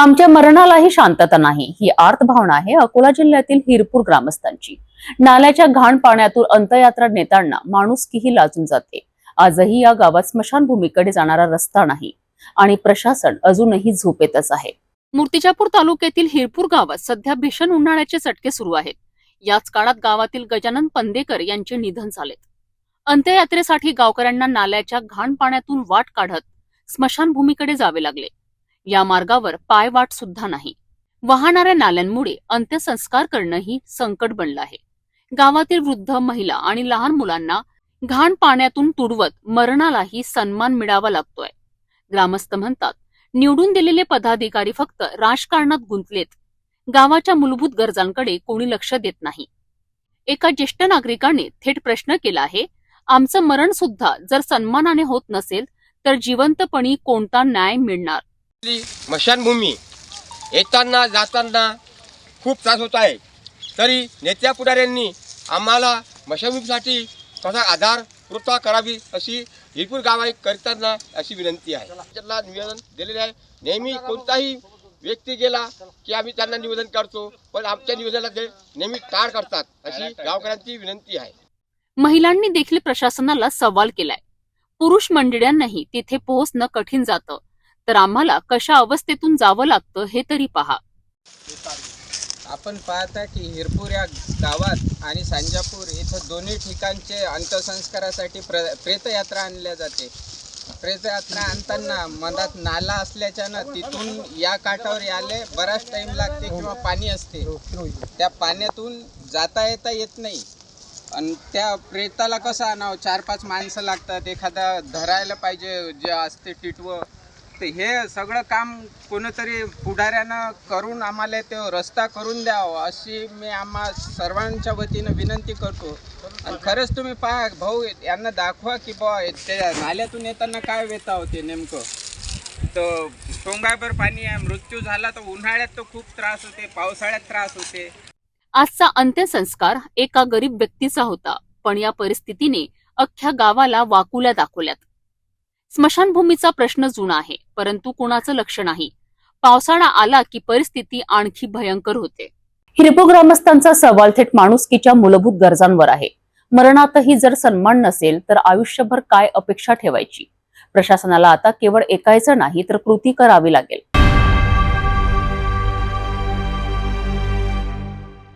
आमच्या मरणालाही शांतता नाही. ही आर्त भावना आहे अकोला जिल्ह्यातील हिरपूर ग्रामस्थांची. नाल्याच्या घाण पाण्यातून अंतयात्रा नेताना माणुसकीही लाजून जाते. आजही या गावात स्मशानभूमीकडे जाणारा रस्ता नाही आणि प्रशासन अजूनही झोपेतच आहे. मूर्तिजापूर तालुक्यातील हिरपूर गावात सध्या भीषण उन्हाळ्याचे चटके सुरू आहेत. याच काळात गावातील गजानन पंदेकर यांचे निधन झालेत अंत्ययात्रेसाठी गावकऱ्यांना नाल्याच्या घाण पाण्यातून वाट काढत स्मशानभूमीकडे जावे लागले. या मार्गावर पायवाट सुद्धा नाही. वाहणाऱ्या नाल्यांमुळे अंत्यसंस्कार करणंही संकट बनलं आहे. गावातील वृद्ध महिला आणि लहान मुलांना घाण पाण्यातून तुडवत मरणालाही सन्मान मिळावा लागतोय. ग्रामस्थ म्हणतात निवडून दिलेले पदाधिकारी फक्त राजकारणात गुंतलेत. गावाच्या मूलभूत गरजांकडे कोणी लक्ष देत नाही. एका ज्येष्ठ नागरिकाने थेट प्रश्न केला आहे आमचं मरण सुद्धा जर सन्मानाने होत नसेल तर जिवंतपणी कोणता न्याय मिळणार? स्मशानभूमी येताना जाताना खूप त्रास होत आहे. तरी नेत्या पुढाऱ्यांनी आम्हाला स्मशानभूमीसाठी तसा आधार पुरवठा करावी अशी हिरपूर गावाई करताना अशी विनंती आहे. त्यांना निवेदन दिलेले आहे. नेहमी कोणताही व्यक्ती गेला की आम्ही त्यांना निवेदन करतो पण आमच्या निवेदनाला ते नेहमी टाळ करतात अशी गावकऱ्यांची विनंती आहे. महिलांनी देखील प्रशासनाला सवाल केलाय. पुरुष मंडळ्यांनाही तिथे पोहोचणं कठीण जातं. तर आम्हाला कशा अवस्थेतून जावं लागतं हे तरी पहा. आपण पाहता की हिरपूर या गावात आणि सांजापूर इथं दोन्ही ठिकाणचे अंत्यसंस्कारासाठी प्र प्रेतयात्रा आणल्या जाते. प्रेतयात्रा आणताना मधात नाला असल्याच्यानं तिथून या काठावर याले बराच टाईम लागते किंवा पाणी असते. त्या पाण्यातून जाता येता येत नाही. आणि त्या प्रेताला कसं आणावं? चार पाच माणसं लागतात. एखादा धरायला पाहिजे जे असते टिटवं. तर हे सगळं काम कोणीतरी पुढाऱ्यानं करून आम्हाला ते रस्ता करून द्यावं अशी मी आम्हा सर्वांच्या वतीनं विनंती करतो. आणि खरंच तुम्ही पहा भाऊ यांना दाखवा की बा त्या नाल्यातून येताना काय वेता होते नेमकं. तर टोंगाभर पाणी आहे मृत्यू झाला तर उन्हाळ्यात तर खूप त्रास होते पावसाळ्यात त्रास होते. आजचा अंत्यसंस्कार एका गरीब व्यक्तीचा होता पण या परिस्थितीने अख्ख्या गावाला वाकुल्या दाखवल्यात. स्मशानभूमीचा प्रश्न जुना आहे. परंतु कुणाचं लक्ष नाही. पावसाळा आला की परिस्थिती आणखी भयंकर होते. हिरपो ग्रामस्थांचा सवाल थेट माणुसकीच्या मूलभूत गरजांवर आहे. मरणातही जर सन्मान नसेल तर आयुष्यभर काय अपेक्षा ठेवायची? प्रशासनाला आता केवळ ऐकायचं नाही तर कृती करावी लागेल.